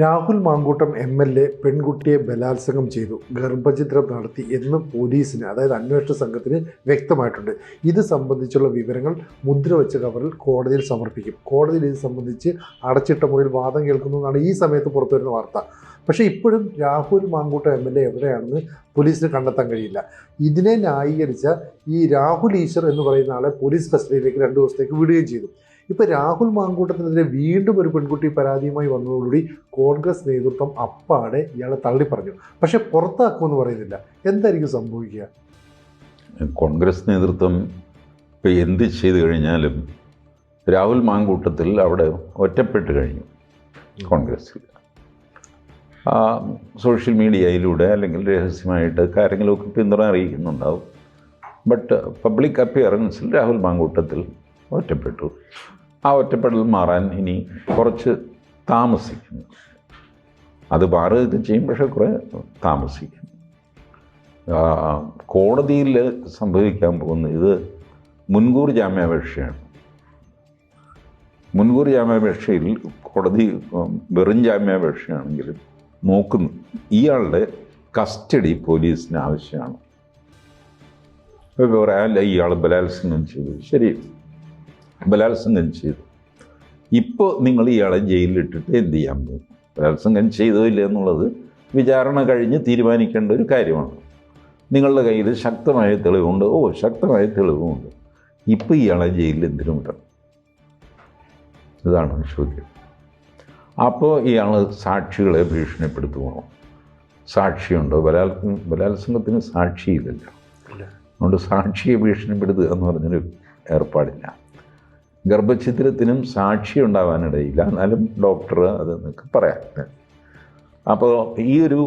Rahul Mankoottam M L A പെൺകുട്ടിയെ ബലാത്സംഗം ചെയ്തു. ഗർഭചിത്രം നടത്തി എന്ന് പോലീസിന് അതായത് അന്വേഷണ സംഘത്തിന് വ്യക്തമായിട്ടുണ്ട്. ഇത് സംബന്ധിച്ചുള്ള വിവരങ്ങൾ മുദ്ര വെച്ച കവറിൽ കോടതിയിൽ സമർപ്പിക്കും. കോടതിയിൽ ഇത് സംബന്ധിച്ച് അടച്ചിട്ട മുറിയിൽ വാദം കേൾക്കുന്നതാണ് ഈ സമയത്ത് പുറത്തുവരുന്ന വാർത്ത. പക്ഷേ ഇപ്പോഴും Rahul Mankoottam M L A എവിടെയാണെന്ന് പോലീസിന് കണ്ടെത്താൻ കഴിയില്ല. ഇതിനെ ന്യായീകരിച്ച ഈ രാഹുൽ ഈശ്വർ എന്ന് പറയുന്ന ആളെ പോലീസ് കസ്റ്റഡിയിലേക്ക് രണ്ട് ദിവസത്തേക്ക് വിടുകയും ചെയ്തു. ഇപ്പോൾ രാഹുൽ മാങ്കൂട്ടത്തിനെതിരെ വീണ്ടും ഒരു പെൺകുട്ടി പരാതിയുമായി വന്നതോടുകൂടി കോൺഗ്രസ് നേതൃത്വം അപ്പാടെ ഇയാളെ തള്ളി പറഞ്ഞു പക്ഷെ പുറത്താക്കുമെന്ന് പറയുന്നില്ല. എന്തായിരിക്കും സംഭവിക്കുക? കോൺഗ്രസ് നേതൃത്വം ഇപ്പം എന്ത് ചെയ്തു കഴിഞ്ഞാലും രാഹുൽ മാങ്കൂട്ടത്തിൽ അവിടെ ഒറ്റപ്പെട്ട് കഴിഞ്ഞു കോൺഗ്രസ്സിൽ. സോഷ്യൽ മീഡിയയിലൂടെ അല്ലെങ്കിൽ രഹസ്യമായിട്ട് കാര്യങ്ങളൊക്കെ പിന്തുണ അറിയിക്കുന്നുണ്ടാവും. ബട്ട് പബ്ലിക് അപ്പിയറൻസിൽ രാഹുൽ മാങ്കൂട്ടത്തിൽ ഒറ്റപ്പെട്ടു. ആ ഒറ്റപ്പെടൽ മാറാൻ ഇനി കുറച്ച് താമസിക്കുന്നു. അത് മാറുകയൊക്കെ ചെയ്യും പക്ഷേ കുറേ താമസിക്കും. കോടതിയിൽ സംഭവിക്കാൻ പോകുന്ന ഇത് മുൻകൂർ ജാമ്യാപേക്ഷയാണ്. മുൻകൂർ ജാമ്യാപേക്ഷയിൽ കോടതി വെറും ജാമ്യാപേക്ഷയാണെങ്കിലും നോക്കുന്നു. ഇയാളുടെ കസ്റ്റഡി പോലീസിന് ആവശ്യമാണ്. ഇപ്പോൾ പറയാല്ല ഇയാൾ ബലാത്സംഗം ചെയ്തു. ശരി. ബലാത്സംഗം ചെയ്തു. ഇപ്പോൾ നിങ്ങൾ ഇയാളെ ജയിലിലിട്ടിട്ട് എന്ത് ചെയ്യാൻ പോകും? ബലാത്സംഗം ചെയ്തോ ഇല്ല എന്നുള്ളത് വിചാരണ കഴിഞ്ഞ് തീരുമാനിക്കേണ്ട ഒരു കാര്യമാണ്. നിങ്ങളുടെ കയ്യിൽ ശക്തമായ തെളിവുണ്ട്. ഓ ശക്തമായ തെളിവുമുണ്ട്. ഇപ്പോൾ ഇയാളെ ജയിലിൽ എന്തിനും വിടണം? ഇതാണ് ചോദ്യം. അപ്പോൾ ഇയാൾ സാക്ഷികളെ ഭീഷണിപ്പെടുത്തുമോ? സാക്ഷിയുണ്ടോ? ബലാത്സംഗ ബലാത്സംഗത്തിന് സാക്ഷിയില്ലല്ലോ. അതുകൊണ്ട് സാക്ഷിയെ ഭീഷണിപ്പെടുത്തുക എന്ന് പറഞ്ഞൊരു ഏർപ്പാടില്ല. ഗർഭഛിദ്രത്തിനും സാക്ഷി ഉണ്ടാവാനിടയില്ല. എന്നാലും ഡോക്ടർ അത് നിങ്ങൾക്ക് പറയാം. അപ്പോൾ ഈ ഒരു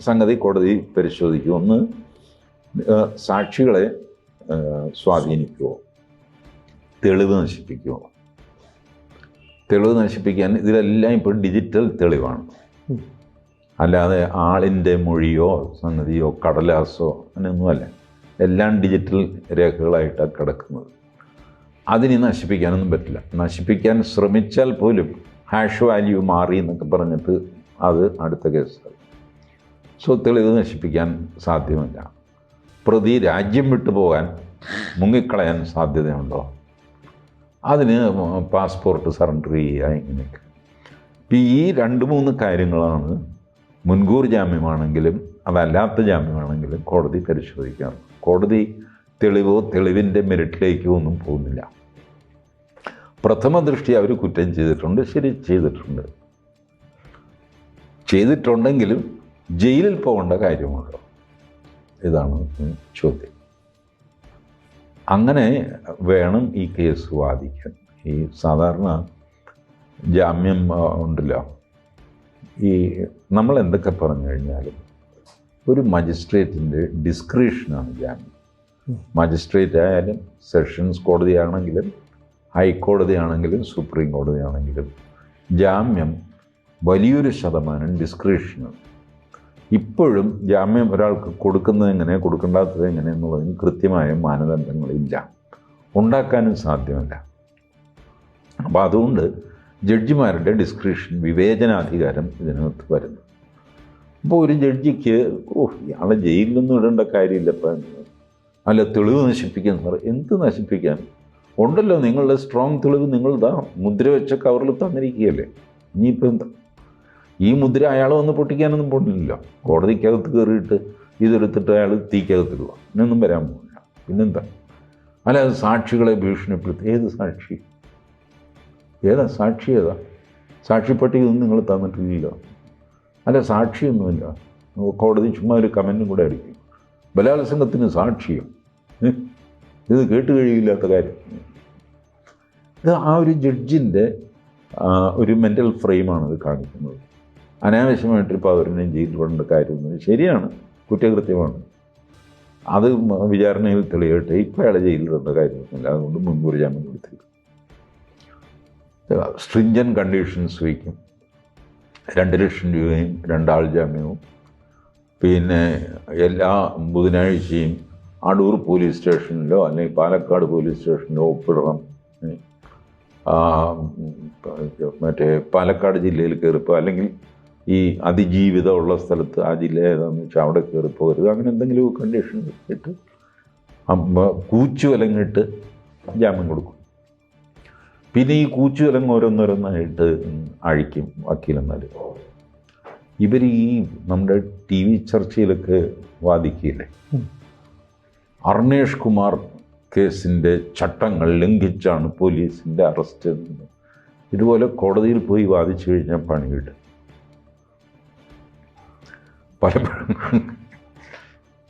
സംഗതി കോടതി പരിശോധിക്കും. ഒന്ന് സാക്ഷികളെ സ്വാധീനിക്കുമോ തെളിവ് നശിപ്പിക്കുമോ തെളിവ് നശിപ്പിക്കാൻ ഇതിലെല്ലാം ഇപ്പോൾ ഡിജിറ്റൽ തെളിവാണ്. അല്ലാതെ ആളിന്റെ മൊഴിയോ സംഗതിയോ കടലാസോ അങ്ങനെയൊന്നുമല്ല. എല്ലാം ഡിജിറ്റൽ രേഖകളായിട്ടാണ് കിടക്കുന്നത്. അതിനി നശിപ്പിക്കാനൊന്നും പറ്റില്ല. നശിപ്പിക്കാൻ ശ്രമിച്ചാൽ പോലും ഹാഷ് വാല്യൂ മാറി എന്നൊക്കെ പറഞ്ഞിട്ട് അത് അടുത്ത കേസാണ് സോ തെളിവ് നശിപ്പിക്കാൻ സാധ്യമല്ല. പ്രതി രാജ്യം വിട്ടു പോകാൻ മുങ്ങിക്കളയാൻ സാധ്യതയുണ്ടോ? അതിന് പാസ്പോർട്ട് സറണ്ടർ ചെയ്യുക ഇങ്ങനെയൊക്കെ. ഇപ്പം ഈ രണ്ട് മൂന്ന് കാര്യങ്ങളാണ് മുൻകൂർ ജാമ്യമാണെങ്കിലും അതല്ലാത്ത ജാമ്യമാണെങ്കിലും കോടതി പരിശോധിക്കാറ്. കോടതി തെളിവോ തെളിവിന്റെ മെറിറ്റിലേക്കോ ഒന്നും പോകുന്നില്ല. പ്രഥമ ദൃഷ്ടി അവർ കുറ്റം ചെയ്തിട്ടുണ്ട് ശരി ചെയ്തിട്ടുണ്ട്. ചെയ്തിട്ടുണ്ടെങ്കിലും ജയിലിൽ പോകേണ്ട കാര്യമുണ്ടോ? ഇതാണ് ചോദ്യം. അങ്ങനെ വേണം ഈ കേസ് വാദിക്കാൻ. ഈ സാധാരണ ജാമ്യം ഉണ്ടല്ലോ. ഈ നമ്മൾ എന്തൊക്കെ പറഞ്ഞു കഴിഞ്ഞാലും ഒരു മജിസ്ട്രേറ്റിന്റെ ഡിസ്ക്രിപ്ഷനാണ് ജാമ്യം. മജിസ്ട്രേറ്റ് ആയാലും സെഷൻസ് കോടതിയാണെങ്കിലും ഹൈക്കോടതിയാണെങ്കിലും സുപ്രീം കോടതിയാണെങ്കിലും ജാമ്യം വലിയൊരു ശതമാനം ഡിസ്ക്രിപ്ഷനാണ്. ഇപ്പോഴും ജാമ്യം ഒരാൾക്ക് കൊടുക്കുന്നത് എങ്ങനെ കൊടുക്കേണ്ടാത്തത് എങ്ങനെ എന്നുള്ളതിന് കൃത്യമായ മാനദണ്ഡങ്ങളില്ല. ഉണ്ടാക്കാനും സാധ്യമല്ല. അപ്പോൾ അതുകൊണ്ട് ജഡ്ജിമാരുടെ ഡിസ്ക്രിപ്ഷൻ വിവേചനാധികാരം ഇതിനകത്ത് വരുന്നു. അപ്പോൾ ഒരു ജഡ്ജിക്ക് ഓ ഇയാളെ ജയിലിലൊന്നും ഇടേണ്ട കാര്യമില്ലപ്പം അല്ല തെളിവ് നശിപ്പിക്കാൻ പറ. എന്ത് നശിപ്പിക്കാൻ? ഉണ്ടല്ലോ നിങ്ങളുടെ സ്ട്രോങ് തെളിവ് നിങ്ങൾ ഇതാ മുദ്ര വെച്ച കവറിൽ തന്നിരിക്കുകയല്ലേ. ഇനിയിപ്പോൾ എന്താ? ഈ മുദ്ര അയാൾ വന്ന് പൊട്ടിക്കാനൊന്നും പോണില്ലല്ലോ. കോടതിക്കകത്ത് കയറിയിട്ട് ഇതെടുത്തിട്ട് അയാൾ തീക്കകത്തിടുക ഇന്നൊന്നും വരാൻ പോകില്ല പിന്നെന്താ? അല്ല സാക്ഷികളെ ഭീഷണിപ്പെടുത്തി ഏത് സാക്ഷി? ഏതാ? സാക്ഷി ഏതാ? സാക്ഷിപ്പെട്ടി ഒന്നും നിങ്ങൾ തന്നിട്ടില്ല അല്ല സാക്ഷിയൊന്നുമില്ല. കോടതി ചുമ്മാ ഒരു കമന്റും കൂടെ അടിക്കും. ബലാത്സംഗത്തിന് സാക്ഷ്യം? ഇത് കേട്ട് കഴിയില്ലാത്ത കാര്യം. ഇത് ആ ഒരു ജഡ്ജിന്റെ ഒരു മെന്റൽ ഫ്രെയിമാണ് ഇത് കാണിക്കുന്നത്. അനാവശ്യമായിട്ട് പൗരനെ ജയിലിൽ വിടേണ്ട കാര്യമൊന്നും ശരിയാണ് കുറ്റകൃത്യമാണ്. അത് വിചാരണയിൽ തെളിയട്ടെ ഇപ്പോൾ അയാളെ ജയിലിലിടേണ്ട കാര്യമൊന്നുമില്ല. അതുകൊണ്ട് മുൻകൂർ ജാമ്യം കൊടുത്തിരിക്കും സ്ട്രിഞ്ചൻ കണ്ടീഷൻസ് വയ്ക്കും. രണ്ട് ലക്ഷം രൂപയും രണ്ടാൾ ജാമ്യവും. പിന്നെ എല്ലാ ബുധനാഴ്ചയും അടൂർ പോലീസ് സ്റ്റേഷനിലോ അല്ലെങ്കിൽ പാലക്കാട് പോലീസ് സ്റ്റേഷനിലോ ഒപ്പിടണം. മറ്റേ പാലക്കാട് ജില്ലയിൽ കയറിപ്പോൾ അല്ലെങ്കിൽ ഈ അതിജീവിതമുള്ള സ്ഥലത്ത് ആ ജില്ല ഏതാണെന്ന് വെച്ചാൽ അവിടെ കയറി പോകരുത് അങ്ങനെ എന്തെങ്കിലും കണ്ടീഷൻ ഇട്ട് കൂച്ചു വിലങ്ങിട്ട് ജാമ്യം കൊടുക്കും. പിന്നെ ഈ കൂച്ചു ഓരോന്നോരോന്നായിട്ട് അഴിക്കും വക്കീലന്മാർ ഇവർ ഈ നമ്മുടെ ടി വി ചർച്ചയിലൊക്കെ വാദിക്കില്ലേ. അർണേഷ് കുമാർ കേസിന്റെ ചട്ടങ്ങൾ ലംഘിച്ചാണ് പോലീസിന്റെ അറസ്റ്റ് എന്ന് ഇതുപോലെ കോടതിയിൽ പോയി വാദിച്ചു കഴിഞ്ഞാൽ പണി കിട്ടും. പലപ്പോഴും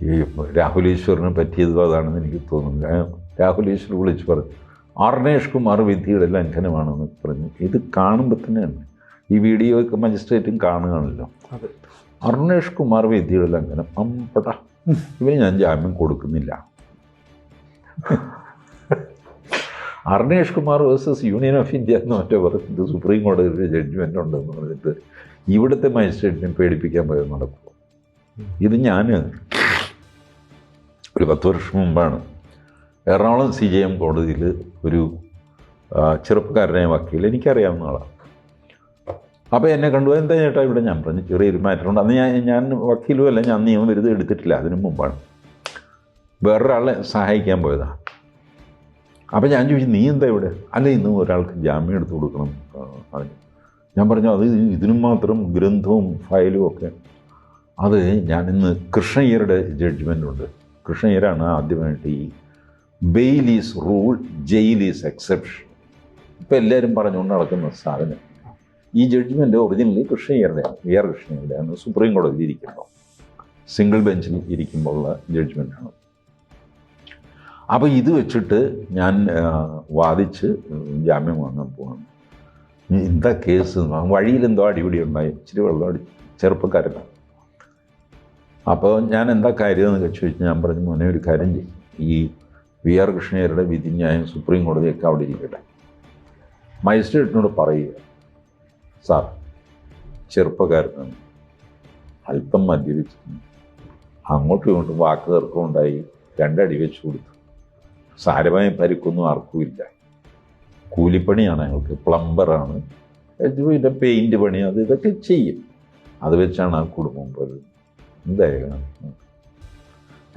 ഈ രാഹുൽ ഈശ്വറിനെ പറ്റിയതും അതാണെന്ന് എനിക്ക് തോന്നുന്നു ഞാൻ രാഹുൽ ഈശ്വർ വിളിച്ച് പറഞ്ഞു അർണേഷ് കുമാർ വിധിയുടെ ലംഘനമാണെന്ന് പറഞ്ഞു. ഇത് കാണുമ്പോൾ തന്നെയാണ് ഈ വീഡിയോ ഒക്കെ മജിസ്ട്രേറ്റും കാണുകയാണല്ലോ. അർണേഷ് കുമാർ വിധിയുടെ ലംഘനം അമ്പട. ഇവന് ഞാൻ ജാമ്യം കൊടുക്കുന്നില്ല. Arnesh Kumar versus union of India എന്ന് മറ്റേ പറഞ്ഞിട്ട് സുപ്രീം കോടതിയിൽ ജഡ്ജ്മെന്റ് ഉണ്ടെന്ന് പറഞ്ഞിട്ട് ഇവിടുത്തെ മജിസ്ട്രേറ്റിനെ പേടിപ്പിക്കാൻ പോയത് നടക്കുമോ ഇത് ഞാൻ ഒരു പത്ത് വർഷം മുമ്പാണ് എറണാകുളം സി ജെ എം കോടതിയിൽ ഒരു ചെറുപ്പക്കാരനായ ചെറുപ്പക്കാരനെ വക്കീൽ എനിക്കറിയാവുന്ന ആളാണ്. അപ്പോൾ എന്നെ കണ്ടു. എന്താ ചേട്ടാ ഇവിടെ? ഞാൻ പറഞ്ഞു ചെറിയൊരു മാറ്ററുണ്ട് അന്ന് ഞാൻ ഞാൻ വക്കീലും അല്ല ഞാൻ നിയമം വരുത് എടുത്തിട്ടില്ല അതിനു മുമ്പാണ്. വേറൊരാളെ സഹായിക്കാൻ പോയതാണ് അപ്പോൾ ഞാൻ ചോദിച്ചു നീ എന്താ ഇവിടെ? അല്ല ഇന്ന് ഒരാൾക്ക് ജാമ്യം എടുത്തു കൊടുക്കണം പറഞ്ഞു. ഞാൻ പറഞ്ഞു അത് ഇതിനും മാത്രം ഗ്രന്ഥവും ഫയലും ഒക്കെ. അത് ഞാനിന്ന് കൃഷ്ണയ്യരുടെ ജഡ്ജ്മെന്റ് ഉണ്ട്. കൃഷ്ണയ്യരാണ് ആദ്യമായിട്ട് ഈ bail is rule jail is exception ഇപ്പം എല്ലാവരും പറഞ്ഞുകൊണ്ട് നടക്കുന്ന സാധനം. ഈ ജഡ്ജ്മെന്റ് ഒറിജിനലി കൃഷ്ണയ്യരുടെയാണ് വി ആർ കൃഷ്ണയ്യരുടെയാണ് സുപ്രീം കോടതിയിൽ ഇരിക്കുമ്പോൾ സിംഗിൾ ബെഞ്ചിൽ ഇരിക്കുമ്പോൾ ഉള്ള ജഡ്ജ്മെന്റാണ് അപ്പോൾ ഇത് വെച്ചിട്ട് ഞാൻ വാദിച്ച് ജാമ്യം വാങ്ങാൻ പോകണം എന്താ കേസ്? വഴിയിൽ എന്തോ അടിപിടി ഉണ്ടായി. ഇച്ചിരി വെള്ളം അടി ചെറുപ്പക്കാരനാണ് അപ്പോൾ ഞാൻ എന്താ കാര്യം എന്ന് വെച്ച് ഞാൻ പറഞ്ഞു മോനെ ഒരു കാര്യം ചെയ്യും. ഈ വി ആർ കൃഷ്ണയ്യരുടെ വിധി സുപ്രീം കോടതിയൊക്കെ അവിടെ ഇരിക്കട്ടെ. മജിസ്ട്രേറ്റിനോട് പറയുക സാർ ചെറുപ്പക്കാരനാണ്. അല്പം മദ്യപിച്ചു. അങ്ങോട്ടും ഇങ്ങോട്ടും വാക്ക് തർക്കമുണ്ടായി. രണ്ടടി വെച്ച് കൊടുത്തു. സാരമായ പരിക്കൊന്നും ആർക്കുമില്ല. കൂലിപ്പണിയാണ് ഞങ്ങൾക്ക്. പ്ലംബറാണ്. പിന്നെ പെയിന്റ് പണി അത് ഇതൊക്കെ ചെയ്യും. അത് വെച്ചാണ് ആ കുടുംബം പോയത്. എന്തായാലും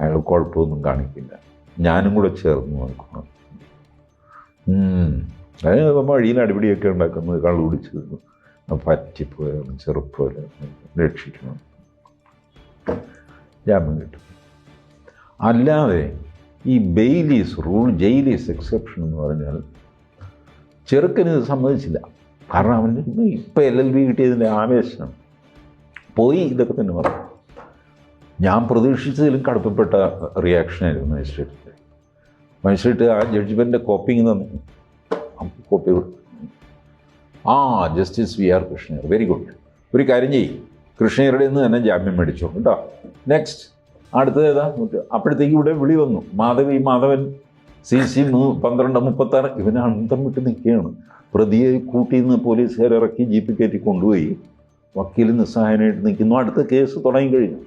അയാൾ കുഴപ്പമൊന്നും കാണിക്കില്ല. ഞാനും കൂടെ ചേർന്ന് നോക്കണം. അതായത് വഴിയിൽ അടിപിടിയൊക്കെ ഉണ്ടാക്കുന്നത് കള്ളു പറ്റിപ്പോയാണ് ചെറുപ്പോലെ രക്ഷിക്കണം. ജാമ്യം കിട്ടും. അല്ലാതെ ഈ ബെയിലീസ് റൂൾ ജയിലീസ് എക്സെപ്ഷൻ എന്ന് പറഞ്ഞാൽ ചെറുക്കന് ഇത് സമ്മതിച്ചില്ല. കാരണം അവന് ഇപ്പം എൽ എൽ ബി കിട്ടിയതിന്റെ ആവേശം. പോയി ഇതൊക്കെ തന്നെ പറഞ്ഞു ഞാൻ പ്രതീക്ഷിച്ചതിലും കടുപ്പപ്പെട്ട റിയാക്ഷനായിരുന്നു മജിസ്ട്രേറ്റിന്റെ മജിസ്ട്രേറ്റ് ആ ജഡ്ജ്മെന്റിന്റെ കോപ്പിങ് തന്നെ. കോപ്പി കൊടുത്തു ആ justice V R Krishna Iyer. Very good ഒരു കാര്യം ചെയ്യും. കൃഷ്ണയരുടെ നിന്ന് തന്നെ ജാമ്യം മേടിച്ചു കേട്ടോ. നെക്സ്റ്റ് അടുത്തത് ഏതാ? അപ്പോഴത്തേക്ക് ഇവിടെ വിളി വന്നു. മാധവി മാധവൻ സി സി പന്ത്രണ്ട് മുപ്പത്താറ്. ഇവൻ അന്തം വിട്ട് നിൽക്കുകയാണ്. പ്രതിയെ കൂട്ടി നിന്ന് പോലീസുകാർ ഇറക്കി ജീപ്പിൽ കയറ്റി കൊണ്ടുപോയി. വക്കീൽ നിസ്സഹായനായിട്ട് നിൽക്കുന്നു. അടുത്ത കേസ് തുടങ്ങി കഴിഞ്ഞു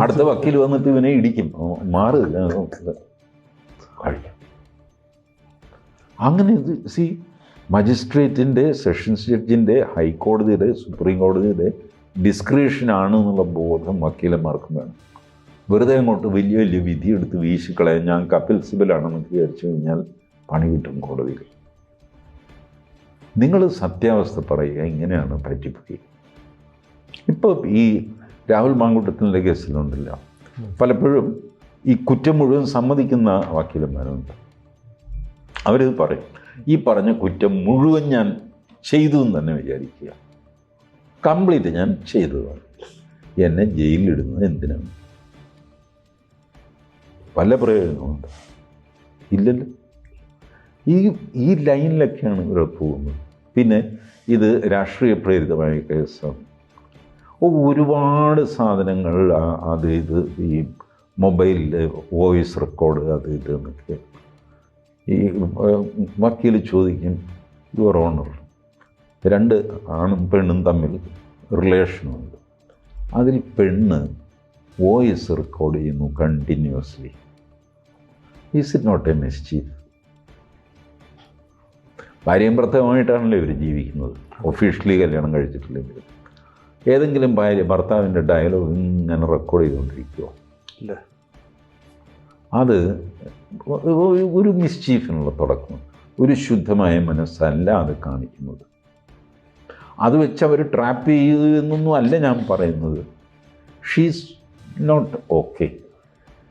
അടുത്ത വക്കീൽ വന്നിട്ട് ഇവനെ ഇടിക്കും. മാറ്. അങ്ങനെ ഇത് സി മജിസ്ട്രേറ്റിന്റെ സെഷൻസ് ജഡ്ജിന്റെ ഹൈക്കോടതിയുടെ സുപ്രീം കോടതിയുടെ ഡിസ്ക്രിപ്ഷനാണ് എന്നുള്ള ബോധം വക്കീലന്മാർക്കും വേണം. വെറുതെ അങ്ങോട്ട് വലിയ വലിയ വിധി എടുത്ത് വീശിക്കളയാൻ ഞാൻ കപിൽ സിബലാണെന്ന് വിചാരിച്ചു കഴിഞ്ഞാൽ പണി കിട്ടും കോടതിയിൽ. നിങ്ങൾ സത്യാവസ്ഥ പറയുക ഇങ്ങനെയാണ് പറ്റിപ്പോയി. ഇപ്പോൾ ഈ രാഹുൽ മാങ്കൂട്ടത്തിന്റെ കേസിലുണ്ടല്ല. പലപ്പോഴും ഈ കുറ്റം മുഴുവൻ സമ്മതിക്കുന്ന വക്കീലന്മാരുണ്ട്. അവരിത് പറയും. ഈ പറഞ്ഞ കുറ്റം മുഴുവൻ ഞാൻ ചെയ്തു എന്ന് തന്നെ വിചാരിക്കുക. കംപ്ലീറ്റ് ഞാൻ ചെയ്തതാണ് എന്നെ ജയിലിലിടുന്നത് എന്തിനാണ് പല പ്രയോജനമുണ്ട് ഇല്ലല്ലോ. ഈ ഈ ലൈനിലൊക്കെയാണ് ഇവിടെ പോകുന്നത്. പിന്നെ ഇത് രാഷ്ട്രീയ പ്രേരിതമായ കേസാണ് ഒരുപാട് സാധനങ്ങൾ അത് ഇത് ഈ മൊബൈലിൽ വോയിസ് റെക്കോർഡ് അത് ഇത് എന്നൊക്കെ. ഈ വക്കീൽ ചോദിക്കും യുവർ ഓണർ രണ്ട് ആണും പെണ്ണും തമ്മിൽ റിലേഷനുണ്ട് അതിൽ പെണ്ണ് വോയിസ് റെക്കോർഡ് ചെയ്യുന്നു continuously is it not a mischief ഭാര്യയും ഭർത്താവുമായിട്ടാണല്ലോ ഇവർ ജീവിക്കുന്നത്. ഒഫീഷ്യലി കല്യാണം കഴിച്ചിട്ടില്ലെങ്കിൽ ഏതെങ്കിലും ഭാര്യ ഭർത്താവിന്റെ ഡയലോഗ് ഇങ്ങനെ റെക്കോർഡ് ചെയ്തുകൊണ്ടിരിക്കുമോ ഇല്ല. അത് ഒരു മിസ്ചീഫിനുള്ള തുടക്കം. ഒരു ശുദ്ധമായ മനസ്സല്ല അത് കാണിക്കുന്നത്. അത് വെച്ച് അവർ ട്രാപ്പ് ചെയ്തു എന്നൊന്നും അല്ല ഞാൻ പറയുന്നത്. She's not okay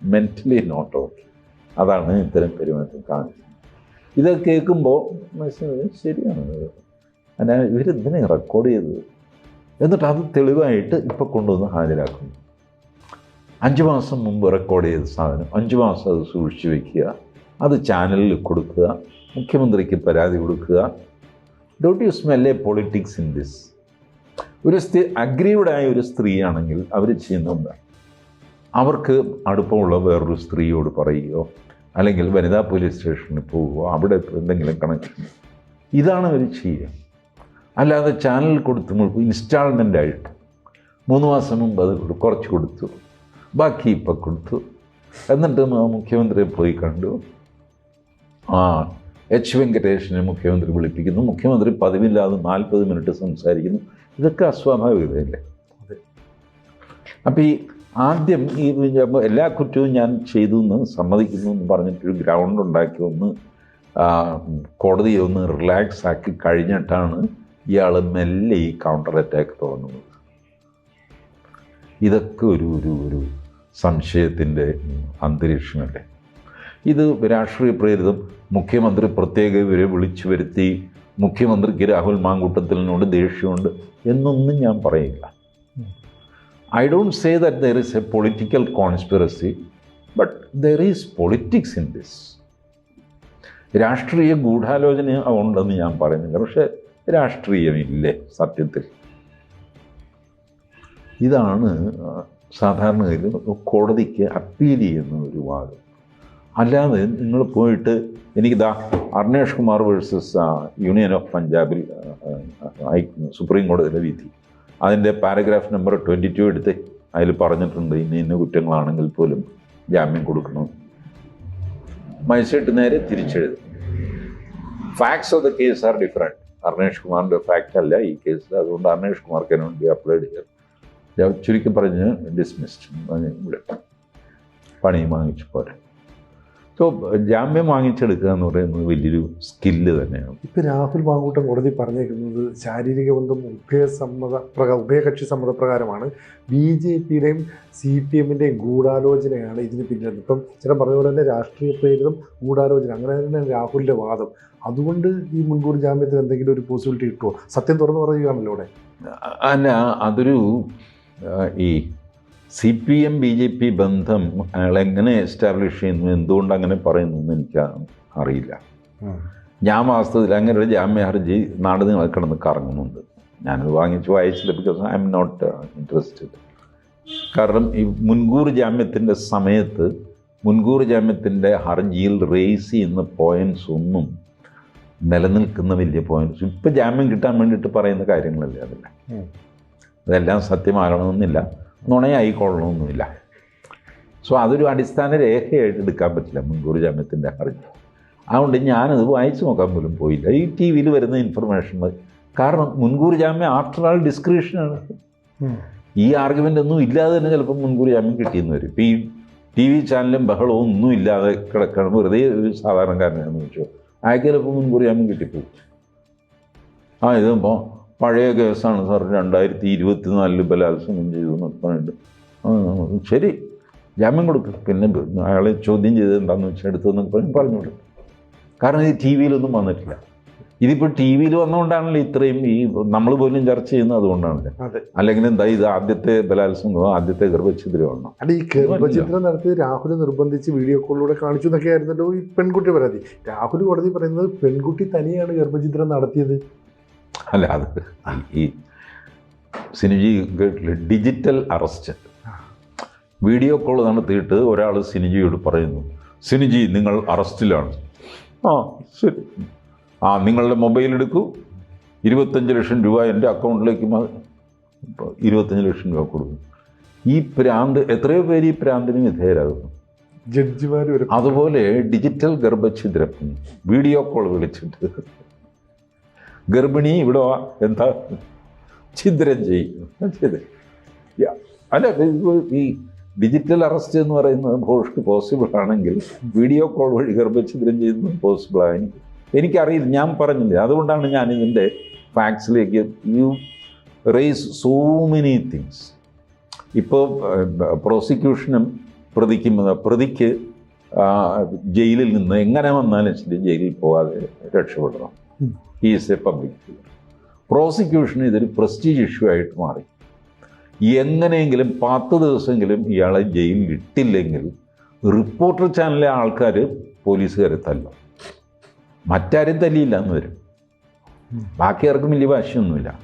mentally not okay അതാണ് ഇത്തരം പെരുമാറ്റം കാണിക്കുന്നത്. ഇത് കേൾക്കുമ്പോൾ ശരിയാണ്. അല്ല ഇവരെന്തിനെ റെക്കോർഡ് ചെയ്തത്? എന്നിട്ട് അത് തെളിവായിട്ട് ഇപ്പോൾ കൊണ്ടുവന്ന് ഹാജരാക്കുന്നു. അഞ്ച് മാസം മുമ്പ് റെക്കോർഡ് ചെയ്ത സാധനം. അഞ്ച് മാസം അത് സൂക്ഷിച്ചു വയ്ക്കുക അത് ചാനലിൽ കൊടുക്കുക. മുഖ്യമന്ത്രിക്ക് പരാതി കൊടുക്കുക. Dot you smell a politics in this ഒരു സ്ത്രീ അഗ്രീവ്ഡ് ആയ ഒരു സ്ത്രീയാണെങ്കിൽ അവർ ചെയ്യുന്നുണ്ട് അവർക്ക് അടുപ്പമുള്ള വേറൊരു സ്ത്രീയോട് പറയുകയോ അല്ലെങ്കിൽ വനിതാ പോലീസ് സ്റ്റേഷനിൽ പോവുകയോ അവിടെ എന്തെങ്കിലും കണക്ഷൻ ഇതാണ് അവർ ചെയ്യുക. അല്ലാതെ ചാനൽ കൊടുത്ത് ഇൻസ്റ്റാൾമെന്റ് ആയിട്ട് മൂന്ന് മാസം മുമ്പ് അത് കുറച്ച് കൊടുത്തു. ബാക്കി ഇപ്പം കൊടുത്തു. എന്നിട്ട് ആ മുഖ്യമന്ത്രിയെ പോയി കണ്ടു. ആ എച്ച് വെങ്കടേഷിനെ മുഖ്യമന്ത്രി വിളിപ്പിക്കുന്നു. മുഖ്യമന്ത്രി പതിവില്ലാതെ നാൽപ്പത് മിനിറ്റ് സംസാരിക്കുന്നു. ഇതൊക്കെ അസ്വാഭാവികതയല്ലേ അതെ. അപ്പം ഈ ആദ്യം ഈ എല്ലാ കുറ്റവും ഞാൻ ചെയ്തു എന്ന് സമ്മതിക്കുന്നു എന്ന് പറഞ്ഞിട്ടൊരു ഗ്രൗണ്ട് ഉണ്ടാക്കി ഒന്ന് കോടതിയെ ഒന്ന് റിലാക്സ് ആക്കി കഴിഞ്ഞിട്ടാണ് ഇയാൾ മെല്ലെ ഈ കൗണ്ടർ അറ്റാക്ക് തുടങ്ങുന്നത്. ഇതൊക്കെ ഒരു ഒരു ഒരു സംശയത്തിന്റെ അന്തരീക്ഷമല്ലേ ഇത് രാഷ്ട്രീയ പ്രേരിതം. മുഖ്യമന്ത്രി പ്രത്യേക ഇവരെ വിളിച്ചു വരുത്തി. മുഖ്യമന്ത്രിക്ക് രാഹുൽ മാങ്കൂട്ടത്തിലിനോട് ദേഷ്യമുണ്ട് എന്നൊന്നും ഞാൻ പറയില്ല I don't say that there is a political conspiracy but there is politics in this. രാഷ്ട്രീയ ഗൂഢാലോചന ഉണ്ടെന്ന് ഞാൻ പറയുന്നില്ല പക്ഷേ രാഷ്ട്രീയമില്ലേ സത്യത്തിൽ? ഇതാണ് സാധാരണഗതിയിൽ കോടതിക്ക് അപ്പീൽ ചെയ്യുന്ന ഒരു വാദം. അല്ലാതെ നിങ്ങൾ പോയിട്ട് എനിക്ക് ദാ Arnesh Kumar versus union of പഞ്ചാബിൽ സുപ്രീം കോടതിയിലെ വിധി. അതിന്റെ പാരഗ്രാഫ് നമ്പർ ട്വന്റി ടു എടുത്ത് അതിൽ പറഞ്ഞിട്ടുണ്ട് ഇന്ന ഇന്ന കുറ്റങ്ങളാണെങ്കിൽ പോലും ജാമ്യം കൊടുക്കണം മജിസ്ട്രേറ്റ് നേരെ തിരിച്ചെഴുതും. Facts of the case are different Arnesh കുമാറിന്റെ ഫാക്റ്റ് അല്ല ഈ കേസിൽ അതുകൊണ്ട് അർണേഷ് കുമാർക്ക് ബി അപ്ലൈഡ് ചെയ്യാം. ചുരുക്കി പറഞ്ഞ് ഡിസ്മിസ്ഡ് ഇവിടെ പണി വാങ്ങിച്ചു പോരെ. സോ ജാമ്യം വാങ്ങിച്ചെടുക്കുക എന്ന് പറയുന്നത് വലിയൊരു സ്കില്ല് തന്നെയാണ്. ഇപ്പം രാഹുൽ മാങ്കൂട്ടം കോടതി പറഞ്ഞേക്കുന്നത് ശാരീരിക ബന്ധം ഉഭയസമ്മത പ്രക ഉഭയകക്ഷി സമ്മതപ്രകാരമാണ്. ബി ജെ പിയുടെയും സി പി എമ്മിന്റെയും ഗൂഢാലോചനയാണ് ഇതിന് പിന്നിൽ ഇപ്പം ചില പറഞ്ഞ പോലെ തന്നെ രാഷ്ട്രീയ പ്രേരിതം ഗൂഢാലോചന അങ്ങനെ തന്നെ രാഹുലിന്റെ വാദം. അതുകൊണ്ട് ഈ മുൻകൂർ ജാമ്യത്തിന് എന്തെങ്കിലും ഒരു പോസിബിലിറ്റി കിട്ടുമോ സത്യം തുറന്നു പറയുകയാണല്ലോ അവിടെ അല്ല അതൊരു ഈ C P M B J P ബന്ധം അയാൾ എങ്ങനെ എസ്റ്റാബ്ലിഷ് ചെയ്യുന്നു? എന്തുകൊണ്ട് അങ്ങനെ പറയുന്നു എന്ന് എനിക്ക് അറിയില്ല. ഞാൻ വാസ്തവത്തിൽ അങ്ങനെ ഒരു ജാമ്യ ഹർജി നാട് നിങ്ങൾ കിടന്ന് കറങ്ങുന്നുണ്ട് ഞാനത് വാങ്ങിച്ച് വായിച്ചില്ല because I am not interested കാരണം ഈ മുൻകൂർ ജാമ്യത്തിന്റെ സമയത്ത് മുൻകൂർ ജാമ്യത്തിന്റെ ഹർജിയിൽ റേസ് ചെയ്യുന്ന പോയിൻസ് ഒന്നും നിലനിൽക്കുന്ന വലിയ പോയിന്റ്സ് ഇപ്പം ജാമ്യം കിട്ടാൻ വേണ്ടിയിട്ട് പറയുന്ന കാര്യങ്ങളല്ലേ അതില്ല? ഉം. അതെല്ലാം സത്യമാകണമെന്നില്ല. നുണയായിക്കൊള്ളണമെന്നില്ല സോ അതൊരു അടിസ്ഥാന രേഖയായിട്ട് എടുക്കാൻ പറ്റില്ല മുൻകൂർ ജാമ്യത്തിന്റെ ഹർജി. അതുകൊണ്ട് ഞാനത് വായിച്ചു നോക്കാൻ പോലും പോയില്ല. ഈ ടി വിയിൽ വരുന്ന ഇൻഫർമേഷൻ കാരണം മുൻകൂർ ജാമ്യം ആഫ്റ്റർ ആൾ ഡിസ്ക്രിപ്ഷനാണ് ഈ ആർഗ്യുമെന്റ് ഒന്നും ഇല്ലാതെ തന്നെ ചിലപ്പോൾ മുൻകൂർ ജാമ്യം കിട്ടിയെന്ന് വരും. ഇപ്പം ഈ ടി വി ചാനലും ബഹളവും ഒന്നും ഇല്ലാതെ കിടക്കണം. വെറുതെ ഒരു സാധാരണക്കാരനാണെന്ന് വെച്ചോ. അയാൾക്ക് ചിലപ്പോൾ മുൻകൂർ ജാമ്യം കിട്ടിപ്പോയി ആ ഇതിപ്പോൾ പഴയ കേസാണ് സാർ. രണ്ടായിരത്തി ഇരുപത്തി നാലിൽ ബലാത്സംഗം ചെയ്തു എന്നൊക്കെ പറഞ്ഞിട്ട്. ശരി. ജാമ്യം കൊടുക്കും. പിന്നെ അയാളെ ചോദ്യം ചെയ്ത് എന്താണെന്ന് വെച്ചാൽ എടുത്തതെന്നൊക്കെ പറഞ്ഞ് പറഞ്ഞോളൂ കാരണം ഇത് ടി വിയിലൊന്നും വന്നിട്ടില്ല. ഇതിപ്പോൾ ടി വിയിൽ വന്നുകൊണ്ടാണല്ലോ ഇത്രയും ഈ നമ്മൾ പോലും ചർച്ച ചെയ്യുന്നത് അതുകൊണ്ടാണല്ലോ? അതെ. അല്ലെങ്കിൽ എന്താ ഇത് ആദ്യത്തെ ബലാത്സംഗമോ ആദ്യത്തെ ഗർഭഛിദ്രമാണോ അല്ല ഈ ഗർഭചിത്രം നടത്തി രാഹുൽ നിർബന്ധിച്ച് വീഡിയോ കോളിലൂടെ കാണിച്ചു എന്നൊക്കെ ആയിരുന്നല്ലോ ഈ പെൺകുട്ടി പരാതി. രാഹുൽ കോടതി പറയുന്നത് പെൺകുട്ടി തനിയാണ് ഗർഭചിത്രം നടത്തിയത്. അല്ല അത് ഈ Siniji digital arrest. Video call നടത്തിയിട്ട് ഒരാൾ സിനിജിയോട് പറയുന്നു സിനിജി നിങ്ങൾ അറസ്റ്റിലാണ്. ആ ശരി. ആ നിങ്ങളുടെ മൊബൈൽ എടുക്കൂ. ഇരുപത്തഞ്ച് ലക്ഷം രൂപ എന്റെ അക്കൗണ്ടിലേക്ക് ഇരുപത്തഞ്ച് ലക്ഷം രൂപ കൊടുക്കും ഈ പ്രാന്ത് എത്രയോ പേര് ഈ പ്രാന്തിന് വിധേയരാകുന്നു. ജഡ്ജിമാർ അതുപോലെ ഡിജിറ്റൽ ഗർഭഛിദ്രം വീഡിയോ കോൾ വിളിച്ചിട്ട്. ഗർഭിണി ഇവിടെ എന്താ? ഛിദ്രം ചെയ്യും. അല്ല ഈ ഡിജിറ്റൽ അറസ്റ്റ് എന്ന് പറയുന്നത് ഭോഷ്ക്ക് പോസിബിൾ ആണെങ്കിൽ വീഡിയോ കോൾ വഴി ഗർഭഛിദ്രം ചെയ്യുന്നത് പോസിബിൾ എനിക്ക് എനിക്കറിയില്ല. ഞാൻ പറഞ്ഞില്ല? അതുകൊണ്ടാണ് ഞാൻ ഇതിന്റെ ഫാക്ട്സിലേക്ക് you raise so many things ഇപ്പോൾ പ്രോസിക്യൂഷനും പ്രതിക്കും പ്രതിക്ക് ജയിലിൽ നിന്ന് എങ്ങനെ വന്നാലും ശരി ജയിലിൽ പോകാതെ രക്ഷപ്പെടണം. ഉം. ഈസ് എ പബ്ലിക് ഫിഗർ പ്രോസിക്യൂഷന് ഇതൊരു പ്രസ്റ്റീജ് ഇഷ്യൂ ആയിട്ട് മാറി. എങ്ങനെയെങ്കിലും പത്ത് ദിവസമെങ്കിലും ഇയാളെ ജയിലിൽ ഇട്ടില്ലെങ്കിൽ റിപ്പോർട്ടർ ചാനലിലെ ആൾക്കാർ പോലീസുകാരെ തല്ലും. മറ്റാരും തല്ലിയില്ല എന്ന് വരും. ബാക്കി ആർക്കും വലിയ വാശിയൊന്നുമില്ല.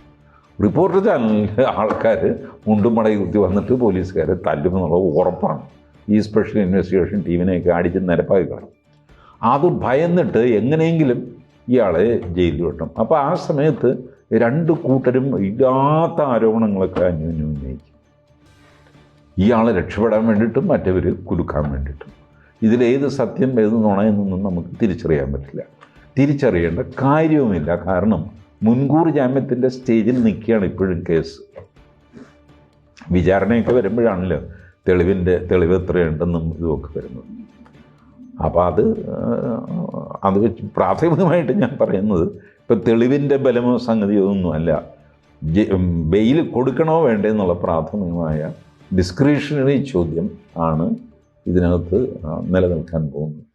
റിപ്പോർട്ടർ ചാനലിലെ ആൾക്കാർ മുണ്ടും മടയി കുത്തി വന്നിട്ട് പോലീസുകാരെ തല്ലുമെന്നുള്ളത് ഉറപ്പാണ്. ഈ സ്പെഷ്യൽ ഇൻവെസ്റ്റിഗേഷൻ ടീമിനെയൊക്കെ അടിച്ച് നിരപ്പാക്കി കളയും അത് ഭയന്നിട്ട് എങ്ങനെയെങ്കിലും ഇയാളെ ജയിലിൽ വിട്ടും. അപ്പോൾ ആ സമയത്ത് രണ്ട് കൂട്ടരും ഇല്ലാത്ത ആരോപണങ്ങളൊക്കെ അന്യോന്യം ഉന്നയിക്കും ഇയാളെ രക്ഷപ്പെടാൻ വേണ്ടിയിട്ടും മറ്റവർ കുലുക്കാൻ വേണ്ടിയിട്ടും. ഇതിലേത് സത്യം ഏത് നുണയെന്നൊന്നും നമുക്ക് തിരിച്ചറിയാൻ പറ്റില്ല. തിരിച്ചറിയേണ്ട കാര്യവുമില്ല. കാരണം മുൻകൂർ ജാമ്യത്തിന്റെ സ്റ്റേജിൽ നിൽക്കുകയാണ് ഇപ്പോഴും കേസ്. വിചാരണയൊക്കെ വരുമ്പോഴാണല്ലോ തെളിവിന്റെ തെളിവ് എത്രയുണ്ടെന്നും ഇതുമൊക്കെ വരുന്നത്. അപ്പോൾ അത് അത് വെച്ച് പ്രാഥമികമായിട്ട് ഞാൻ പറയുന്നത് ഇപ്പം തെളിവിന്റെ ബലമോ സംഗതിയോ ഒന്നുമല്ല ബെയിൽ കൊടുക്കണോ വേണ്ടേ എന്നുള്ള പ്രാഥമികമായ ഡിസ്ക്രിഷണറി ചോദ്യം ആണ് ഇതിനകത്ത് നിലനിൽക്കാൻ പോകുന്നത്.